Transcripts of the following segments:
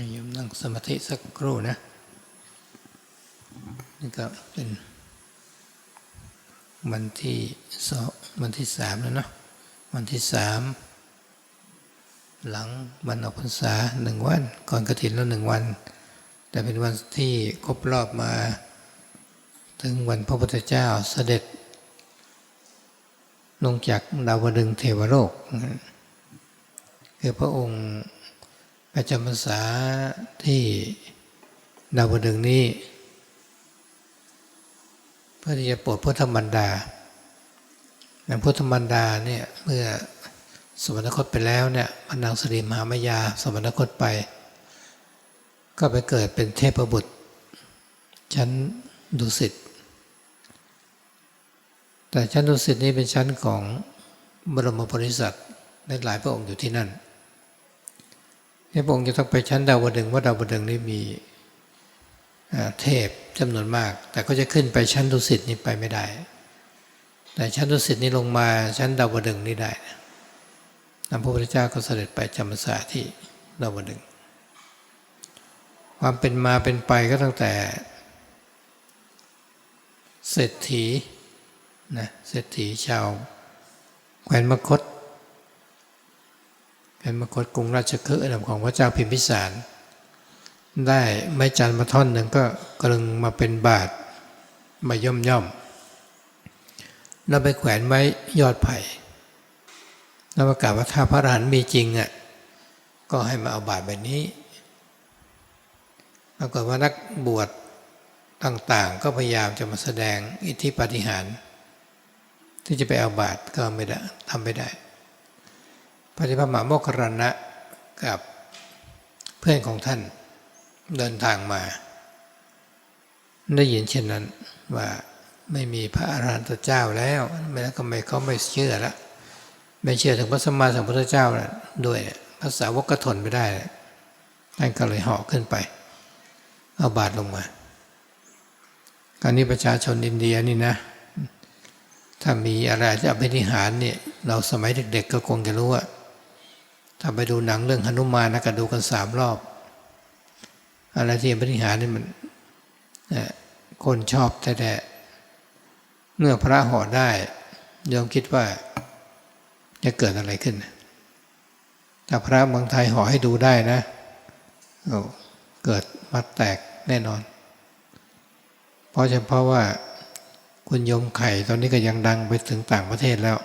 นิยมนั่งสมาธิสักครู่นะนี่ก็เป็นวันที่สองวันที่สามแล้วเนาะวันที่สามหลังวันออกพรรษาหนึ่งวัน ก่อนกระถินแล้วหนึ่งวัน แต่เป็นวันที่ครบรอบมา ถึงวันพระพุทธเจ้าเสด็จ ลงจากดาวดึงเทวโลกคือพระองค์ ประจำพรรษาที่ดาวดึงส์นี้ เพื่อที่จะปรดพุทธมันดาอย่างพุทธมันดาเนี่ยเมื่อสวรรคตไปแล้วเนี่ยพนางสรีมหามายาสวรรคตไป ก็ไปเกิดเป็นเทพบุตร ชั้นดุสิตแต่ชั้นดุสิตนี้เป็นชั้นของบรมโพธิสัตว์และหลายพระองค์อยู่ที่นั่น พระองค์จะต้องไปชั้นดาวดึงว่าดาวดึงนี้มีเทพจำนวนมาก แต่ก็จะขึ้นไปชั้นดุสิตนี้ไปไม่ได้ แต่ชั้นดุสิตนี้ลงมาชั้นดาวดึงนี้ได้นำพระพุทธเจ้าก็เสด็จไปจำพรรษาที่ดาวดึง ความเป็นมาเป็นไปก็ตั้งแต่ เศรษฐีนะเศรษฐีชาวแคว้นมคต แคว้นมคตกรุงราชคฤห์ของพระเจ้าพิมพิสาร ได้ไม้จันทร์มาท่อนหนึ่งก็กลึงมาเป็นบาทมาย่อมย่อมแล้วไปแขวนไว้ยอดไผ่แล้วประกาศว่าถ้าพระอรหันต์มีจริงอะก็ให้มาเอาบาทแบบนี้ปรากฏว่านักบวชต่างๆ ก็พยายามจะมาแสดงอิทธิปาฏิหาริย์ที่จะไปเอาบาทก็ไม่ได้ทำไม่ได้ พระธิพระมหาโมคคารณะกับเพื่อนของท่านเดินทางมา ได้ยินเช่นนั้นว่าไม่มีพระอรหันตเจ้าแล้วไม่แล้วก็ไม่เขาไม่เชื่อล้วไม่เชื่อถึงพระสัมมาสัมพุทธเจ้าแล้วด้วยภาษาวกกทนไม่ได้ท่านก็เลยเหาะขึ้นไป เอาบาทลงมาการนี้ประชาชนอินเดียนี่นะ ถ้ามีอะไรจะอภินิหารเนี่ยเราสมัยเด็กๆก็คงจะรู้ว่า ถ้าไปดูหนังเรื่องหนุมานนะก็ดูกันสามรอบ อะไรที่อภินิหารนี่มันคนชอบแต่แต่เมื่อพระห่อได้ยอมคิดว่าจะเกิดอะไรขึ้น ถ้าพระเมืองไทยห่อให้ดูได้นะเกิดมัดแตกแน่นอน เพราะเฉพาะว่าคุณยมไข่ตอนนี้ก็ยังดังไปถึงต่างประเทศแล้ว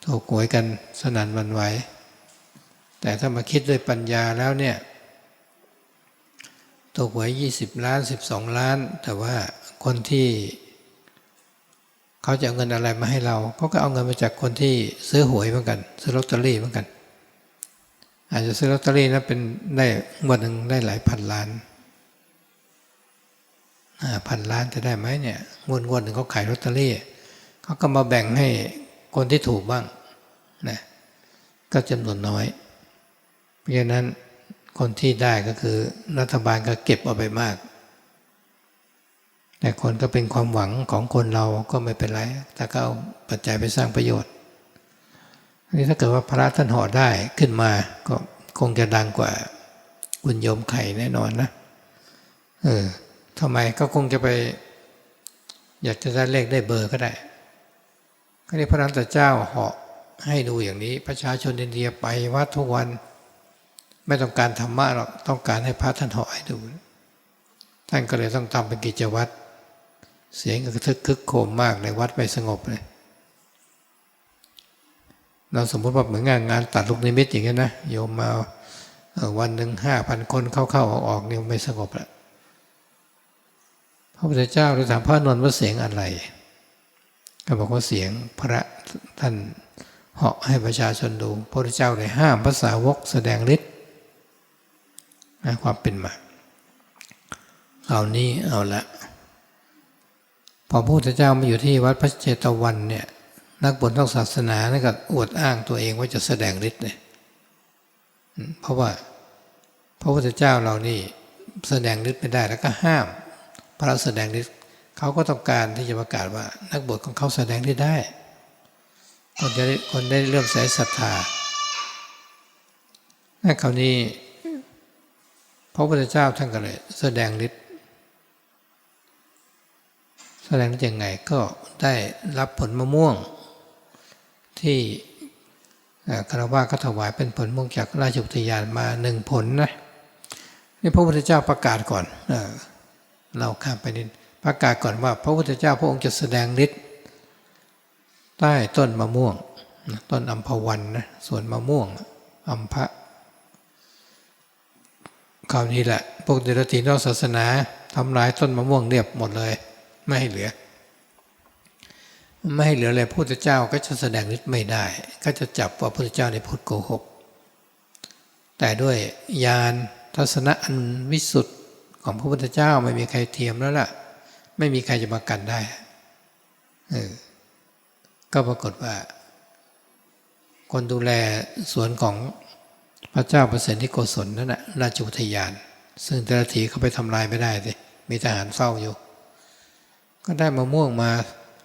โถกหวยกันสนั่นวันไหว แต่ถ้ามาคิดด้วยปัญญาแล้วเนี่ยถูกหวยยี่สิบล้านสิบสองล้าน แต่ว่าคนที่ เขาจะเอาเงินอะไรมาให้เราเขาก็เอาเงินมาจากคนที่ซื้อหวยเหมือนกัน ซื้อลอตเตอรี่เหมือนกัน อาจจะซื้อลอตเตอรี่นะเป็นได้งวดหนึ่งได้หลายพันล้านพันล้านจะได้ไหมเนี่ยงวดงวดหนึ่งเขาขายลอตเตอรี่เขาก็มาแบ่งให้คนที่ถูกบ้างนะก็จำนวนน้อย เพราะฉะนั้นคนที่ได้ก็คือรัฐบาลก็เก็บเอาไปมาก แต่คนก็เป็นความหวังของคนเราก็ไม่เป็นไรแต่ก็เอาปัจจัยไปสร้างประโยชน์นี่ถ้าเกิดว่าพระท่านห่อได้ขึ้นมาก็คงจะดังกว่าคุณโยมไข่แน่นอนนะ เออทำไมก็คงจะไป อยากจะได้เลขได้เบอร์ก็ได้ก็นี่พระนันเจ้าเหาะให้ดูอย่างนี้ ประชาชนอินเดียไปวัดทุกวัน ไม่ต้องการธรรมะหรอกต้องการให้พระท่านเหาะให้ดู ท่านก็เลยต้องทำเป็นกิจวัตรเสียงกระทึกคึกโคมมากในวัดไม่สงบเลยเราสมมติว่าเหมือนงานงานตัดลูกนิมิตอย่างนี้นะโยมมาวันหนึ่งห้าพันคนเข้าๆออกๆนี่ไม่สงบแล้วพระพุทธเจ้าเลยถามพระนนท์ว่าเสียงอะไรก็บอกว่าเสียงพระท่านเหาะให้ประชาชนดูพระพุทธเจ้าเลยห้ามภาษาวกแสดงฤทธิ์ ความเป็นมา เอานี้เอาละพอพระพุทธเจ้ามาอยู่ที่วัดพระเจตวันเนี่ยนักบุญทางศาสนานี่ก็อวดอ้างตัวเองว่าจะแสดงฤทธิ์เลยเพราะว่าพระพุทธเจ้าเรานี่แสดงฤทธิ์ไม่ได้แล้วก็ห้าม พระแสดงฤทธิ์เขาก็ต้องการที่จะประกาศว่า นักบวชของเขาแสดงฤทธิ์ได้ คนจะได้คนได้เริ่มใส่ศรัทธาถ้าคราวนี้ พระพุทธเจ้าท่านก็เลยแสดงฤทธิ์แสดงยังไงก็ได้รับผลมะม่วง ที่คารวะก็ถวายเป็นผลมะม่วงจากราชอุทยานมาหนึ่งผลนะนี่พระพุทธเจ้าประกาศก่อนเออเราข้ามไปนิดประกาศก่อนว่า พระพุทธเจ้าพระองค์จะแสดงฤทธิ์ใต้ต้นมะม่วง ต้นอัมพวันนะส่วนมะม่วงอัมพะ คราวนี้แหละ พวกเดรัจฉีนอกศาสนาทำลายต้นมะม่วงเรียบหมดเลย ไม่ให้เหลือ ไม่ให้เหลือเลยพระพุทธเจ้าก็จะแสดงฤทธิ์ไม่ได้ ก็จะจับว่าพระพุทธเจ้าในพูดโกหก แต่ด้วยญาณทัศนะอันวิสุทธิ์ของพระพุทธเจ้าไม่มีใครเทียมแล้วล่ะ ไม่มีใครจะมากันได้เออก็ปรากฏว่า คนดูแลสวนของ พระเจ้าประเสริฐที่โกศลนั่นแหละราชุทยาน ซึ่งแต่ละทีเขาไปทำลายไม่ได้สิมีทหารเฝ้าอยู่ ก็ได้มะม่วงมา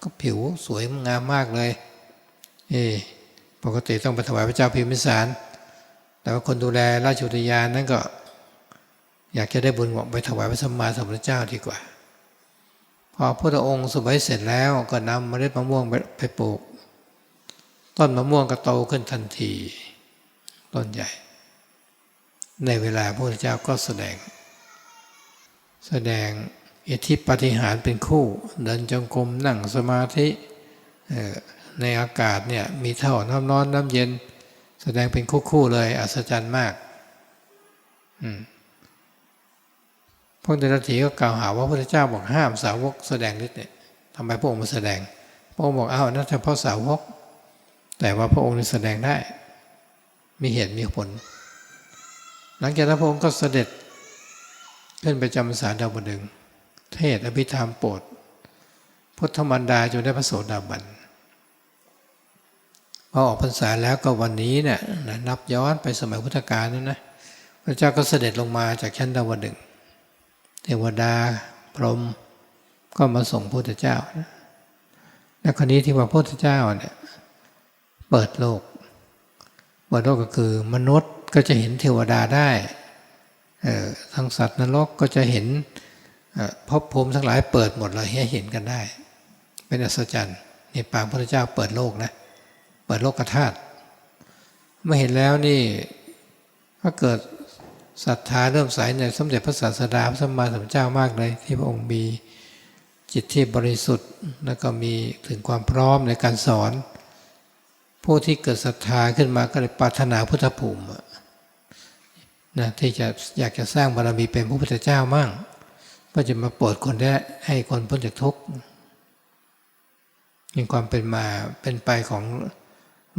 ก็ผิวสวยงามมากเลย เอปกติต้องไปถวายพระเจ้าพิมพิสาร แต่ว่าคนดูแลราชุทยานนั้นก็ อยากจะได้บุญบอกไปถวายพระสัมมาสัมพุทธเจ้าดีกว่า พอพระองค์สุบยเสร็จแล้วก็นำเมล็ดมะม่วงไปไปปลูก ต้นมะม่วงก็โตขึ้นทันที ต้นใหญ่ ในเวลาพระพุทธเจ้าก็แสดง แสดงอิทธิปฏิหารเป็นคู่ เดินจงกรมนั่งสมาธิในอากาศเนี่ยมีเท่าน้ำร้อนน้ำเย็น แสดงเป็นคู่ๆเลยอัศจรรย์มากมพวกเดรัจฉีก็กล่าวหาว่าพระพุทธเจ้าบอกห้ามสาวกแสดงฤทธิ์เนี่ยทำไมพระองค์มาแสดง พระองค์บอกอ้าวนั่นเฉพาะสาวก แต่ว่าพระองค์แสดงได้ มีเหตุมีผล หลังจากนั้นพระองค์ก็เสด็จขึ้นไปจำพรรษาดาวดึง เทศอภิธรรมโปรดพุทธมันดาจนได้พระโสดาบันพอออกพรรษาแล้วก็วันนี้เนี่ยนับย้อนไปสมัยพุทธกาลนั่นนะพระเจ้าก็เสด็จลงมาจากชั้นดาวดึงเทวดาพรหมก็มาส่งพระพุทธเจ้านะและคนนี้ที่ว่าพระพุทธเจ้าเนี่ยเปิดโลกเปิดโลกก็คือมนุษย์ ก็จะเห็นเทวดาได้ทั้งสัตว์นรกก็จะเห็นภพภูมิทั้งหลายเปิดหมดเลยให้เห็นกันได้ เป็นอัศจรรย์นี่ปางพระเจ้าเปิดโลกนะเปิดโลกธาตุเมื่อเห็นแล้วนี่ก็เกิดศรัทธาเริ่มใสในสมเด็จพระศาสดาพระสัมมาสัมพุทธเจ้ามากเลย ที่พระองค์มีจิตที่บริสุทธิ์แล้วก็มีถึงความพร้อมในการสอน ผู้ที่เกิดศรัทธาขึ้นมาก็เลยปรารถนาพุทธภูมิ นะที่จะอยากจะสร้างบารมีเป็นพระพุทธเจ้ามั่งเพื่อจะมาโปรดคนได้ให้คนพ้นจากทุกข์มีความเป็นมาเป็นไปของ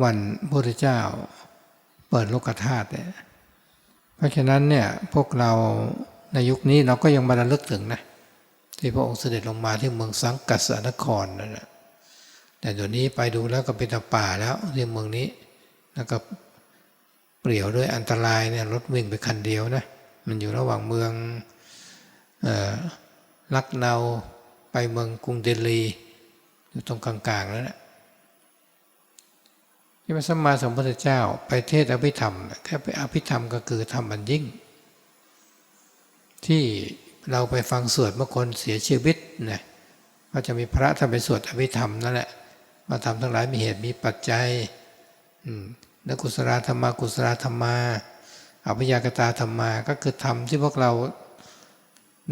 วันพระพุทธเจ้า เปิดโลกธาตุเนี่ยเพราะฉะนั้นเนี่ยพวกเราในยุคนี้เราก็ยังมาระลึกถึงนะที่พระองค์เสด็จลงมาที่เมืองสังกัสนครนั่นแหละแต่เดี๋ยวนี้ไปดูแล้วก็เป็นป่าแล้วที่เมืองนี้แล้วก็ เปลี่ยวด้วยอันตรายเนี่ยรถวิ่งไปคันเดียวนะมันอยู่ระหว่างเมืองอลักเนาไปเมืองกรุงเดลีอยู่ตรงกลางๆแล้วนะที่พระสัมมาสัมพุทธเจ้า ไปเทศน์อภิธรรมแค่ไปอภิธรรมก็คือธรรมอันยิ่ง ที่เราไปฟังสวดเมื่อคนเสียชีวิตนะก็จะมีพระท่านไปสวดอภิธรรมนั่นแหละมาทำทั้งหลายมีเหตุมีปัจจัย นกกุศลธรรมากุศลธรรมาอภิยากตาธรรมาก็คือธรรมที่พวกเรา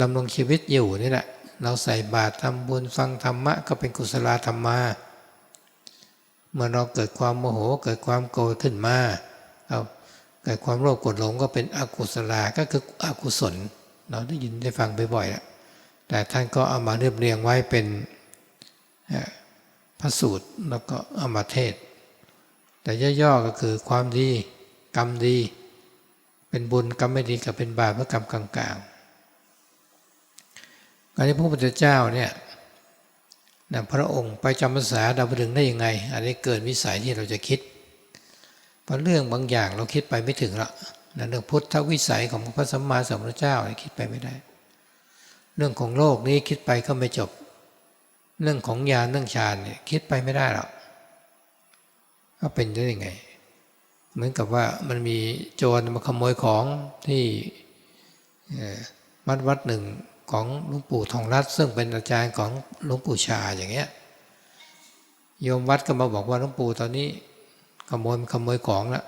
ดำรงชีวิตอยู่นี่แหละเราใส่บาตรทำบุญฟังธรรมะก็เป็นกุศลธรรมา เมื่อเราเกิดความโมโหเกิดความโกรธขึ้นมาเอาเกิดความโลภโกรธหลงก็เป็นอกุศลาก็คืออกุศล เราได้ยินได้ฟังบ่อยๆแล้วแต่ท่านก็เอามาเรียบเรียงไว้เป็นพระสูตรแล้วก็เอามาเทศ แต่ย่อๆก็คือความดีกรรมดี เป็นบุญกรรมไม่ดีกับเป็นบาปเมื่อกรรมกลางๆการที่พระพุทธเจ้าเนี่ยนะพระองค์ไปจำพรรษาดาวดึงได้ยังไง อันนี้เกินวิสัยที่เราจะคิด เพราะเรื่องบางอย่างเราคิดไปไม่ถึงละนะเรื่องพุทธวิสัยของพระสัมมาสัมพุทธเจ้าคิดไปไม่ได้ เรื่องของโลกนี้คิดไปก็ไม่จบ เรื่องของญาเรื่องฌานเนี่ยคิดไปไม่ได้หรอก ก็เป็นได้ยังไง เหมือนกับว่ามันมีโจรมาขโมยของที่วัดวัดหนึ่งของหลวงปู่ทองรัตน์ซึ่งเป็นอาจารย์ของหลวงปู่ชาอย่างเงี้ยโยมวัดก็มาบอกว่าหลวงปู่ตอนนี้ขโมยขโมยของแล้ว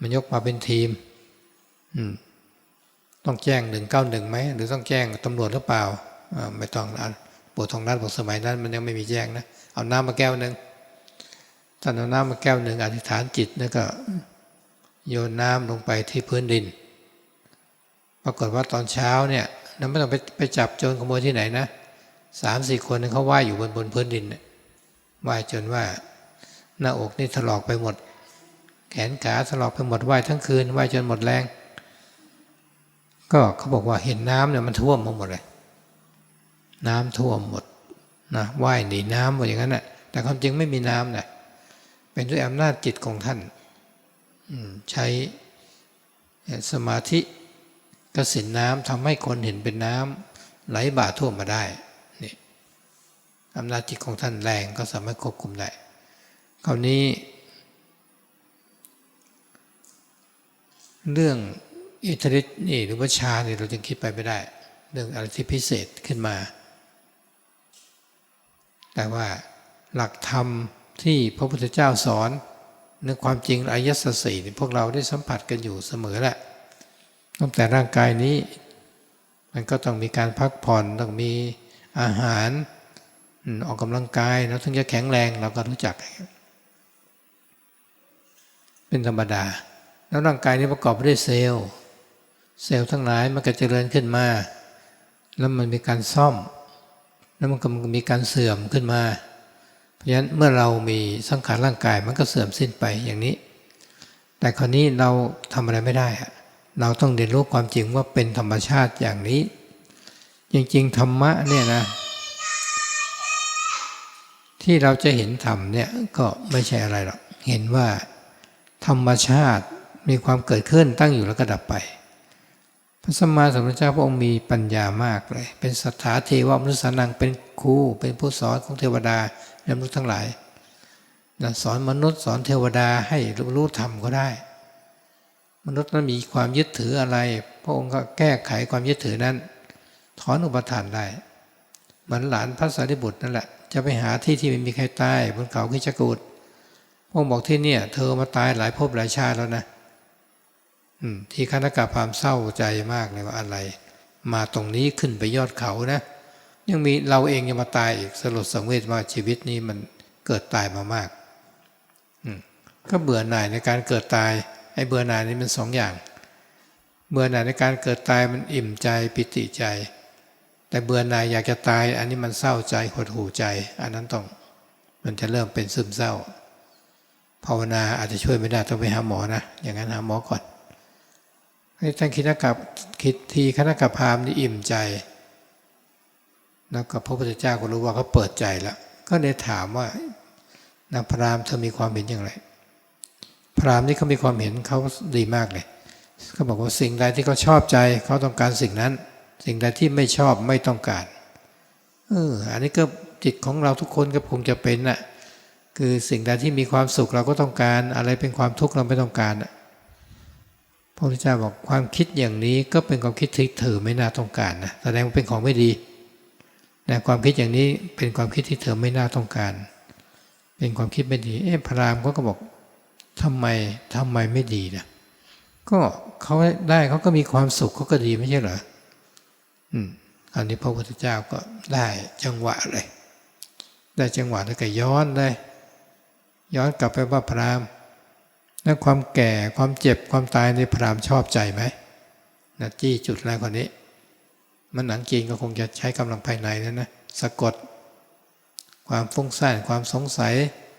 มันยกมาเป็นทีม อืมต้องแจ้งหนึ่งเก้าหนึ่งไหมหรือต้องแจ้งตำรวจหรือเปล่าอ่าไม่ต้องนะปู่ทองรัตน์บอกสมัยนั้น มันยังไม่มีแจ้งนะเอาน้ำมาแก้วหนึ่ง ท่านเอาน้ำมาแก้วหนึ่งอธิษฐานจิตแล้วก็ โยนน้ำลงไปที่พื้นดิน ปรากฏว่าตอนเช้าเนี่ยนั้นไม่ต้องไปไปจับโจรขโมยที่ไหนนะสามสี่คนเขาว่ายอยู่บนบนพื้นดินเนี่ยว่ายจนว่าหน้าอกนี่ถลอกไปหมด แขนขาถลอกไปหมดว่ายทั้งคืนว่ายจนหมดแรง ก็เขาบอกว่าเห็นน้ำเนี่ยมันท่วมหมดเลย น้ำท่วมหมดนะว่ายหนีน้ำหมดอย่างนั้นน่ะแต่ความจริงไม่มีน้ำนะ เป็นด้วยอำนาจจิตของท่านใช้สมาธิกสินน้ำทำให้คนเห็นเป็นน้ำไหลบ่าท่วมมาได้นี่อำนาจจิตของท่านแรงก็สามารถควบคุมได้คราวนี้ เรื่องอิทธิฤทธิ์นี่หรือว่าชาเนี่ยเราจึงคิดไปไม่ได้ เรื่องอะไรที่พิเศษขึ้นมา แต่ว่าหลักธรรม ที่พระพุทธเจ้าสอนในความจริงอายสัสสีนี่พวกเราได้สัมผัสกันอยู่เสมอแหละตั้งแต่ร่างกายนี้ มันก็ต้องมีการพักผ่อนต้องมีอาหารออกกำลังกายแล้วถึงจะแข็งแรงเราก็รู้จัก เป็นธรรมดา แล้วร่างกายนี้ประกอบด้วยเซลล์เซลล์ทั้งหลายมันก็เจริญขึ้นมา แล้วมันมีการซ่อม แล้วมันก็มีการเสื่อมขึ้นมา ฉะนั้นเมื่อเรามีสังขารร่างกายมันก็เสื่อมสิ้นไปอย่างนี้ แต่คราวนี้เราทำอะไรไม่ได้เราต้องเรียนรู้ความจริงว่าเป็นธรรมชาติอย่างนี้ จริงๆ ธรรมะเนี่ยนะ ที่เราจะเห็นธรรมเนี่ยก็ไม่ใช่อะไรหรอกเห็นว่า ธรรมชาติมีความเกิดขึ้นตั้งอยู่แล้วก็ดับไปพระสัมมาสัมพุทธเจ้าพระองค์มีปัญญามากเลย เป็นสัทธาเทวมนุษย์สานังเป็นครูเป็นผู้สอนของเทวดา และมนุษย์ทั้งหลายนะสอนมนุษย์สอนเทวดาให้รู้ธรรมก็ได้ มนุษย์นั้นมีความยึดถืออะไร พระองค์ก็แก้ไขความยึดถือนั้น ถอนอุปทานได้เหมือนหลานพระสารีบุตรนั่นแหละ จะไปหาที่ที่ไม่มีใครตายบนเขาคิจกูดพระองค์บอกที่เนี่ย เธอมาตายหลายภพหลายชาติแล้วนะอืมที่คณะกาพรามเศร้าใจมากเลยว่าอะไร มาตรงนี้ขึ้นไปยอดเขานะ ยังมีเราเองยังมาตายอีกสลดสังเวชว่าชีวิตนี้มันเกิดตายมามากก็เบื่อหน่ายในการเกิดตายไอ้เบื่อหน่ายนี่มันสองอย่าง เบื่อหน่ายในการเกิดตายมันอิ่มใจปิติใจ แต่เบื่อหน่ายอยากจะตาย อันนี้มันเศร้าใจหดหูใจ อันนั้นต้องมันจะเริ่มเป็นซึมเศร้าภาวนาอาจจะช่วยไม่ได้ต้องไปหาหมอนะ อย่างนั้นหาหมอก่อนให้ท่านคิดกับคิดทีคณะกับพรามนี่อิ่มใจ แล้วก็พระพุทธเจ้าก็รู้ว่าเขาเปิดใจแล้ว ก็เลยถามว่านางพรามเธอมีความเห็นอย่างไร พรามนี่เขามีความเห็นเขาดีมากเลยเขาบอกว่าสิ่งใดที่เขาชอบใจเขาต้องการสิ่งนั้น สิ่งใดที่ไม่ชอบไม่ต้องการเอออันนี้ก็จิตของเราทุกคนก็คงจะเป็นน่ะคือสิ่งใดที่มีความสุขเราก็ต้องการอะไรเป็นความทุกข์เราไม่ต้องการน่ะพระพุทธเจ้าบอกความคิดอย่างนี้ก็เป็นความคิดที่เธอไม่น่าต้องการนะแสดงว่าเป็นของไม่ดี นะความคิดอย่างนี้เป็นความคิดที่เธอไม่น่าต้องการ เป็นความคิดไม่ดี เอ๊ะพระรามก็ก็บอกทำไมทำไมไม่ดีนะก็เขาได้เขาก็มีความสุขเขาก็ดีไม่ใช่เหรออืมอันนี้พระพุทธเจ้าก็ได้จังหวะเลย ได้จังหวะแล้วก็ย้อนเลยย้อนกลับไปว่าพรามณ์แล้วความแก่ความเจ็บความตายในพรามชอบใจไหมนะจี้จุดแรกคนนี้ มันหนังจีนก็คงจะใช้กำลังภายในนั่นนะสะกด ความฟุ้งซ่านความสงสัย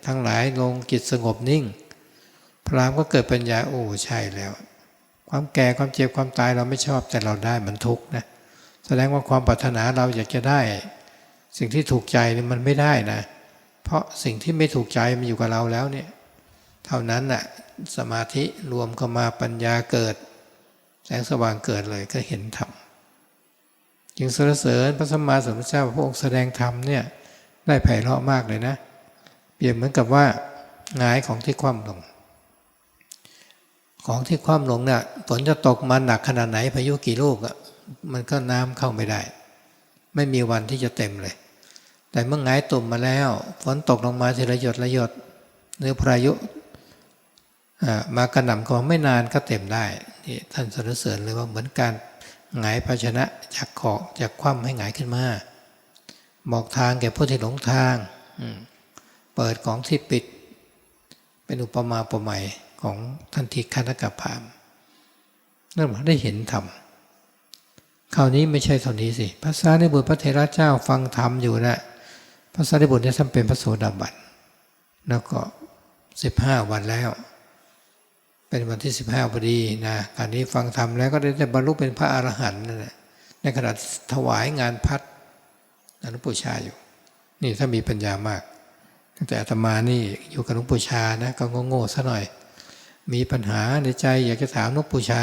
ทั้งหลายลงจิตสงบนิ่ง พรามก็เกิดปัญญาโอ้ใช่แล้ว ความแก่ความเจ็บความตายเราไม่ชอบแต่เราได้มันทุกข์นะแสดงว่าความปรารถนาเราอยากจะได้ สิ่งที่ถูกใจนี่มันไม่ได้นะ เพราะสิ่งที่ไม่ถูกใจมันอยู่กับเราแล้วเนี่ยเท่านั้นน่ะสมาธิรวมเข้ามาปัญญาเกิด แสงสว่างเกิดเลยก็เห็นธรรม จึงสรรเสริญพระสัมมาสัมพุทธเจ้าพระองค์แสดงธรรมเนี่ยได้ไพเราะมากเลยนะ เปรียบเหมือนกับว่าหงายของที่คว่ำลง ของที่คว่ำลงเนี่ยฝนจะตกมาหนักขนาดไหนพายุกี่ลูกอะมันก็น้ำเข้าไม่ได้ ไม่มีวันที่จะเต็มเลย แต่เมื่อหงายตุ่มมาแล้วฝนตกลงมาทีละหยดละหยดหรือพายุอ่ามากระหน่ำก็ไม่นานก็เต็มได้นี่ท่านสรรเสริญเลยว่าเหมือนการ หงายภาชนะจากขอกจากคว่ำให้หงายขึ้นมา บอกทางแก่ผู้ที่หลงทาง เปิดของที่ปิด เป็นอุปมาอุปไมยของท่านทิคานกับพามนั่นหมายได้เห็นธรรมคราวนี้ไม่ใช่เท่านี้สิพระสารีบุตรพระเทระเจ้าฟังธรรมอยู่นะพระสารีบุตรเนี่ยท่านเป็นพระโสดาบันแล้วก็สิบห้าวันแล้ว เป็นวันที่สิบห้าพอดีนะการนี้ฟังธรรมแล้วก็ได้บรรลุเป็นพระอรหันต์นั่นแหละในขณะถวายงานพัดอนุปูชาอยู่ นี่ถ้ามีปัญญามาก แต่อาตมานี่อยู่กับหลวงปู่ชานะก็โง่ๆซะหน่อย มีปัญหาในใจอยากจะถามหลวงปู่ชา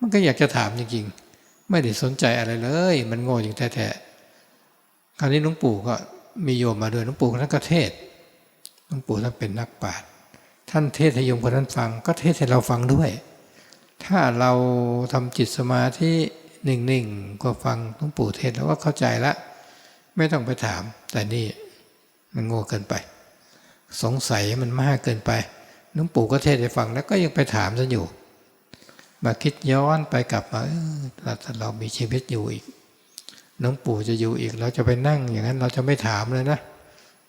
มันก็อยากจะถามจริงๆ ไม่ได้สนใจอะไรเลย มันโง่อย่างแท้ๆคราวนี้หลวงปู่ก็มีโยมมาด้วยหลวงปู่คนนั้นก็เทศหลวงปู่ท่านเป็นนักปราชญ์ ท่านเทศให้โยมคนนั้นฟัง ก็เทศให้เราฟังด้วย ถ้าเราทำจิตสมาธินิ่งๆก็ฟังหลวงปู่เทศแล้วก็เข้าใจละ ไม่ต้องไปถาม แต่นี่มันโง่เกินไป สงสัยมันมากเกินไปหลวงปู่ก็เทศให้ฟังแล้วก็ยังไปถามซะอยู่ มาคิดย้อนไปกลับมาเออถ้าเรามีชีวิตอยู่อีกหลวงปู่จะอยู่อีก เราจะไปนั่งอย่างนั้น เราจะไม่ถามเลยนะ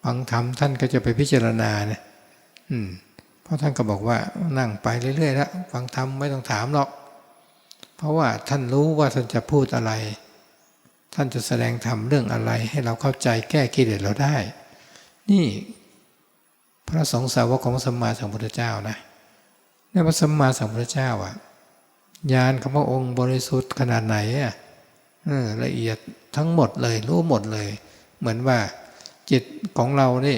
ฟังธรรมท่านก็จะไปพิจารณาเนี่ยอืม เพราะท่านก็บอกว่านั่งไปเรื่อยๆแล้วฟังธรรมไม่ต้องถามหรอก เพราะว่าท่านรู้ว่าท่านจะพูดอะไร ท่านจะแสดงธรรมเรื่องอะไร ให้เราเข้าใจแก้กิเลสเราได้ นี่พระสงฆ์สาวกของสัมมาสัมพุทธเจ้านะในพระสัมมาสัมพุทธเจ้าอะญาณของพระองค์บริสุทธิ์ขนาดไหนอะละเอียดทั้งหมดเลยรู้หมดเลย เหมือนว่าจิตของเรานี่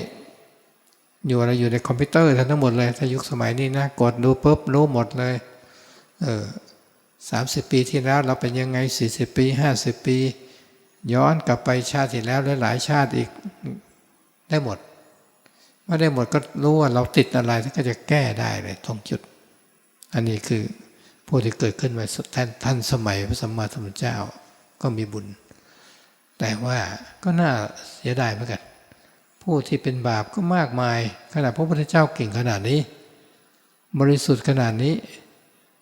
อยู่อะไรอยู่ในคอมพิวเตอร์ทั้งหมดเลยถ้ายุคสมัยนี้นะกดดูปุ๊บรู้หมดเลยเออสามสิบปีที่แล้วเราเป็นยังไงสี่สิบปีห้าสิบปี ย้อนกลับไปชาติที่แล้วหลายชาติอีกได้หมดไม่ได้หมดก็รู้ว่าเราติดอะไรท่าก็จะแก้ได้เลยตรงจุด อันนี้คือผู้ที่เกิดขึ้นมาท่านท่านสมัยพระสัมมาสัมพุทธเจ้าก็มีบุญ แต่ว่าก็น่าเสียดายเหมือนกัน ผู้ที่เป็นบาปก็มากมาย ขนาดพระพุทธเจ้าเก่งขนาดนี้ บริสุทธิ์ขนาดนี้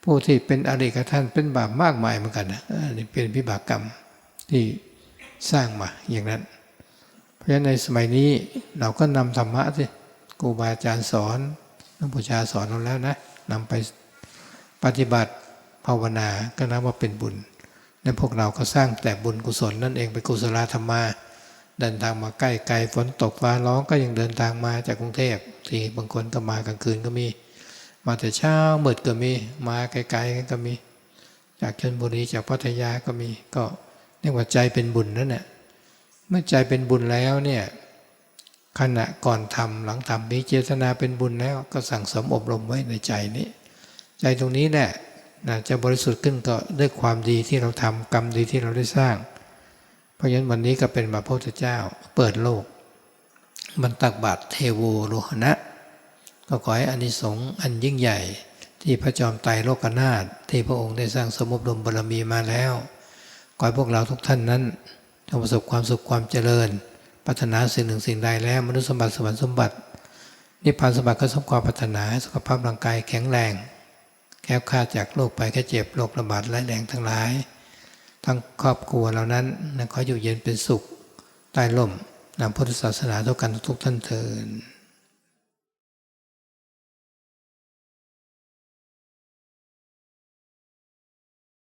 ผู้ที่เป็นอริกท่านเป็นบาปมากมายเหมือนกันนะอันนี้เป็นวิบากกรรมที่สร้างมาอย่างนั้น เพราะฉะนั้นในสมัยนี้เราก็นำธรรมะสิครูบาอาจารย์สอนหลวงปู่ชาสอนเราแล้วนะนำไปปฏิบัติภาวนาก็นับว่าเป็นบุญ และพวกเราก็สร้างแต่บุญกุศลนั่นเองเป็นกุศลธรรมมา เดินทางมาใกล้ไกลฝนตกฟ้าร้องก็ยังเดินทางมาจากกรุงเทพที่บางคนก็มากลางคืนก็มี มาแต่เช้ามืดก็มี มาไกลๆก็มี จากชนบุรีจากพัทยาก็มี ก็เรียกว่าใจเป็นบุญนั่นแหละเมื่อใจเป็นบุญแล้วเนี่ยขณะก่อนทำหลังทำมีเจตนาเป็นบุญแล้วก็สั่งสมอบรมไว้ในใจนี้ ใจตรงนี้แหละนะจะบริสุทธิ์ขึ้นก็ด้วยความดีที่เราทำกรรมดีที่เราได้สร้าง เพราะฉะนั้นวันนี้ก็เป็นพระพุทธเจ้าเปิดโลกบรรตักบาตรเทโวโลหณะก็ขอให้อานิสงส์อันยิ่งใหญ่ ที่พระจอมไตรโลกนาถที่พระองค์ได้สร้างสมบรมบารมีมาแล้วขอให้พวกเราทุกท่านนั้นจงประสบความสุขความเจริญปรารถนาสิ่งหนึ่งสิ่งใดแล้วมนุษย์สมบัติสวรรค์สมบัตินิพพานสมบัติก็สมความปรารถนาสุขภาพร่างกายแข็งแรง แก้วคลาดจากโรคไปแค่เจ็บโรคระบาดและแรงทั้งหลาย ทั้งครอบครัวเหล่านั้นนะขออยู่เย็นเป็นสุขใต้ล่มนำพุทธศาสนาทุกกันทุกท่านเทิน